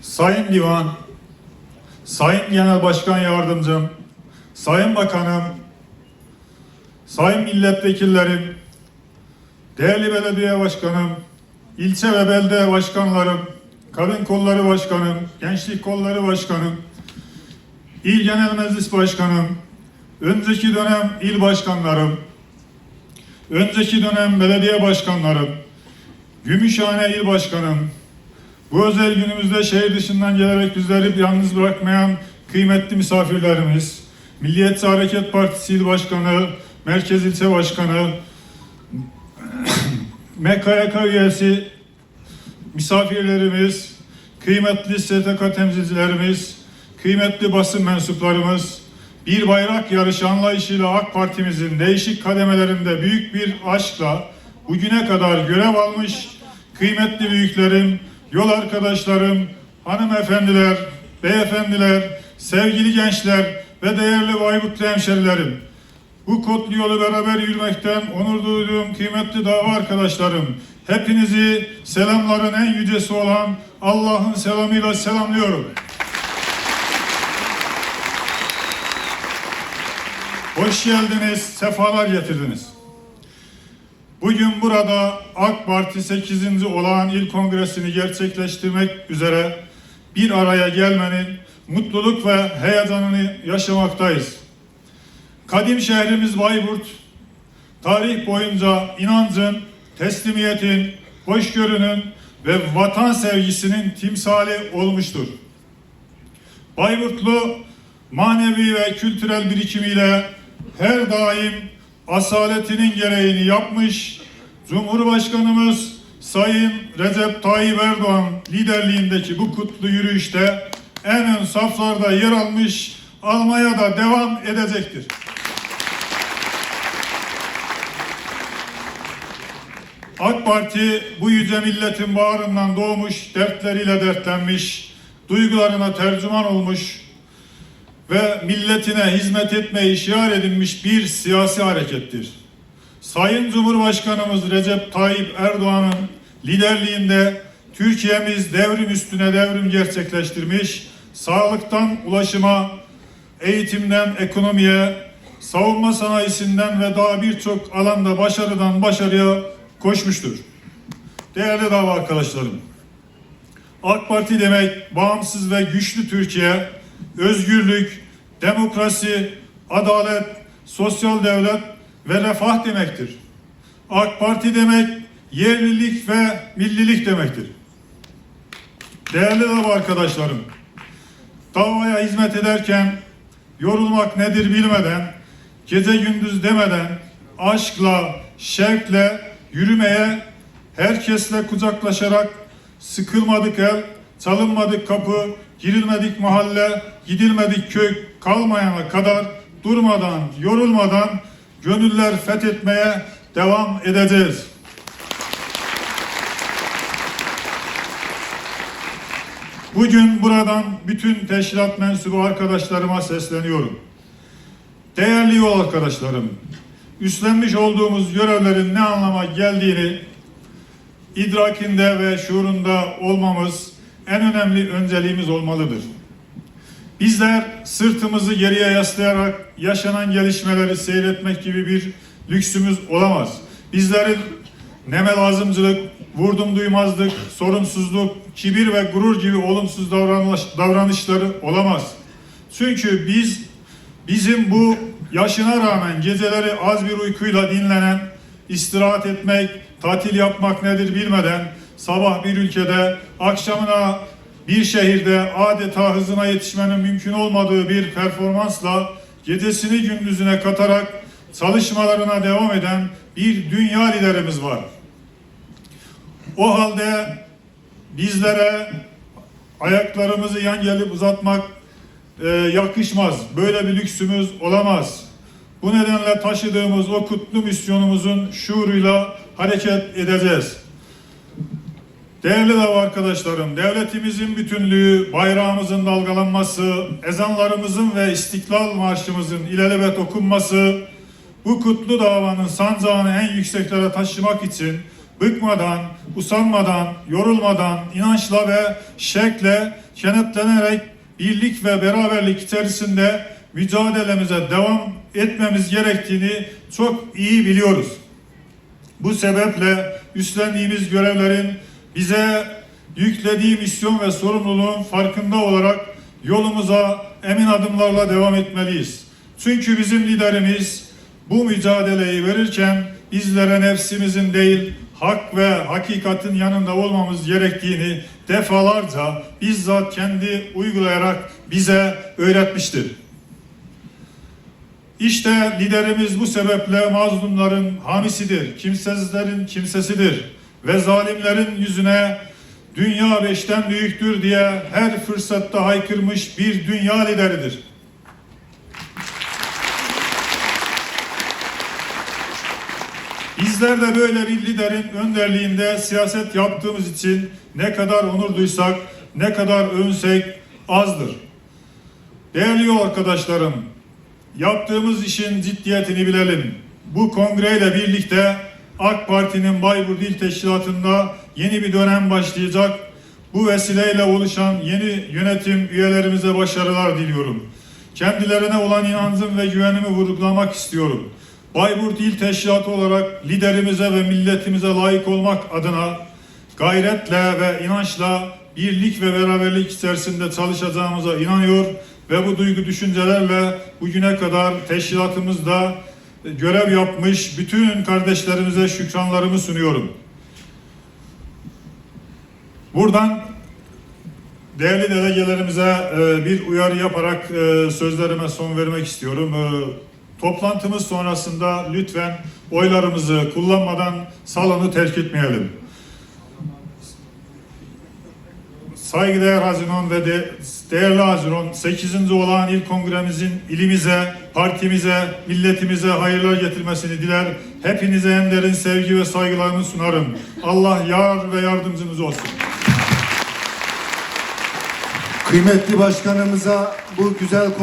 Sayın Divan, Sayın Genel Başkan Yardımcım, Sayın Bakanım, Sayın Milletvekillerim, değerli belediye başkanım, ilçe ve belde başkanlarım, kadın kolları başkanım, gençlik kolları başkanım, il genel meclis başkanım, önceki dönem il başkanlarım, önceki dönem belediye başkanlarım, Gümüşhane il başkanım, bu özel günümüzde şehir dışından gelerek bizleri yalnız bırakmayan kıymetli misafirlerimiz, Milliyetçi Hareket Partisi İl Başkanı, Merkez İlçe Başkanı, MKYK üyesi misafirlerimiz, kıymetli STK temsilcilerimiz, kıymetli basın mensuplarımız, bir bayrak yarışı anlayışıyla AK Partimizin değişik kademelerinde büyük bir aşkla bugüne kadar görev almış kıymetli büyüklerim, yol arkadaşlarım, hanımefendiler, beyefendiler, sevgili gençler ve değerli Bayburtlu hemşerilerim. Bu kodlu yolu beraber yürümekten onur duyduğum kıymetli dava arkadaşlarım. Hepinizi selamların en yücesi olan Allah'ın selamıyla selamlıyorum. Hoş geldiniz, sefalar getirdiniz. Bugün burada AK Parti 8. olağan il kongresini gerçekleştirmek üzere bir araya gelmenin mutluluk ve heyecanını yaşamaktayız. Kadim şehrimiz Bayburt, tarih boyunca inancın, teslimiyetin, hoşgörünün ve vatan sevgisinin timsali olmuştur. Bayburtlu manevi ve kültürel birikimiyle her daim asaletinin gereğini yapmış, Cumhurbaşkanımız Sayın Recep Tayyip Erdoğan liderliğindeki bu kutlu yürüyüşte en ön saflarda yer almış, almaya da devam edecektir. AK Parti bu yüce milletin bağrından doğmuş, dertleriyle dertlenmiş, duygularına tercüman olmuş ve milletine hizmet etmeyi şiar edinmiş bir siyasi harekettir. Sayın Cumhurbaşkanımız Recep Tayyip Erdoğan'ın liderliğinde Türkiye'miz devrim üstüne devrim gerçekleştirmiş, sağlıktan ulaşıma, eğitimden ekonomiye, savunma sanayisinden ve daha birçok alanda başarıdan başarıya koşmuştur. Değerli dava arkadaşlarım, AK Parti demek bağımsız ve güçlü Türkiye, özgürlük, demokrasi, adalet, sosyal devlet ve refah demektir. AK Parti demek yerlilik ve millilik demektir. Değerli dava arkadaşlarım, davaya hizmet ederken yorulmak nedir bilmeden, gece gündüz demeden, aşkla, şevkle yürümeye, herkesle kucaklaşarak sıkılmadık el, çalınmadık kapı, girilmedik mahalle, gidilmedik köy kalmayana kadar durmadan, yorulmadan gönüller fethetmeye devam edeceğiz. Bugün buradan bütün teşkilat mensubu arkadaşlarıma sesleniyorum. Değerli yol arkadaşlarım, üstlenmiş olduğumuz görevlerin ne anlama geldiğini idrakinde ve şuurunda olmamız en önemli önceliğimiz olmalıdır. Bizler sırtımızı geriye yaslayarak yaşanan gelişmeleri seyretmek gibi bir lüksümüz olamaz. Bizlerin neme lazımcılık, vurdum duymazlık, sorumsuzluk, kibir ve gurur gibi olumsuz davranış, davranışları olamaz. Çünkü biz bizim bu yaşına rağmen geceleri az bir uykuyla dinlenen, istirahat etmek, tatil yapmak nedir bilmeden sabah bir ülkede, akşamına bir şehirde adeta hızına yetişmenin mümkün olmadığı bir performansla gecesini gündüzüne katarak çalışmalarına devam eden bir dünya liderimiz var. O halde bizlere ayaklarımızı yan gelip uzatmak e, yakışmaz. Böyle bir lüksümüz olamaz. Bu nedenle taşıdığımız o kutlu misyonumuzun şuuruyla hareket edeceğiz. Değerli dava arkadaşlarım, devletimizin bütünlüğü, bayrağımızın dalgalanması, ezanlarımızın ve İstiklal Marşımızın ilelebet okunması, bu kutlu davanın sancağını en yükseklere taşımak için bıkmadan, usanmadan, yorulmadan, inançla ve şekle kenetlenerek birlik ve beraberlik içerisinde mücadelemize devam etmemiz gerektiğini çok iyi biliyoruz. Bu sebeple üstlendiğimiz görevlerin bize yüklediği misyon ve sorumluluğun farkında olarak yolumuza emin adımlarla devam etmeliyiz. Çünkü bizim liderimiz bu mücadeleyi verirken bizlere nefsimizin değil hak ve hakikatin yanında olmamız gerektiğini defalarca bizzat kendi uygulayarak bize öğretmiştir. İşte liderimiz bu sebeple mazlumların hamisidir, kimsesizlerin kimsesidir ve zalimlerin yüzüne dünya beşten büyüktür diye her fırsatta haykırmış bir dünya lideridir. Bizler de böyle bir liderin önderliğinde siyaset yaptığımız için ne kadar onur duysak, ne kadar övünsek azdır. Değerli yol arkadaşlarım, yaptığımız işin ciddiyetini bilelim. Bu kongreyle birlikte AK Parti'nin Bayburt İl Teşkilatı'nda yeni bir dönem başlayacak. Bu vesileyle oluşan yeni yönetim üyelerimize başarılar diliyorum. Kendilerine olan inancım ve güvenimi vurgulamak istiyorum. Bayburt İl Teşkilatı olarak liderimize ve milletimize layık olmak adına gayretle ve inançla birlik ve beraberlik içerisinde çalışacağımıza inanıyor ve bu duygu düşüncelerle bugüne kadar teşkilatımızda görev yapmış bütün kardeşlerimize şükranlarımı sunuyorum. Buradan değerli delegelerimize e, bir uyarı yaparak e, sözlerime son vermek istiyorum. E, Toplantımız sonrasında lütfen oylarımızı kullanmadan salonu terk etmeyelim. Saygıdeğer Haziran ve de, değerli Haziran 8. olağan il kongremizin ilimize, partimize, milletimize hayırlar getirmesini diler. Hepinize en derin sevgi ve saygılarımı sunarım. Allah yar ve yardımcınız olsun. Kıymetli başkanımıza bu güzel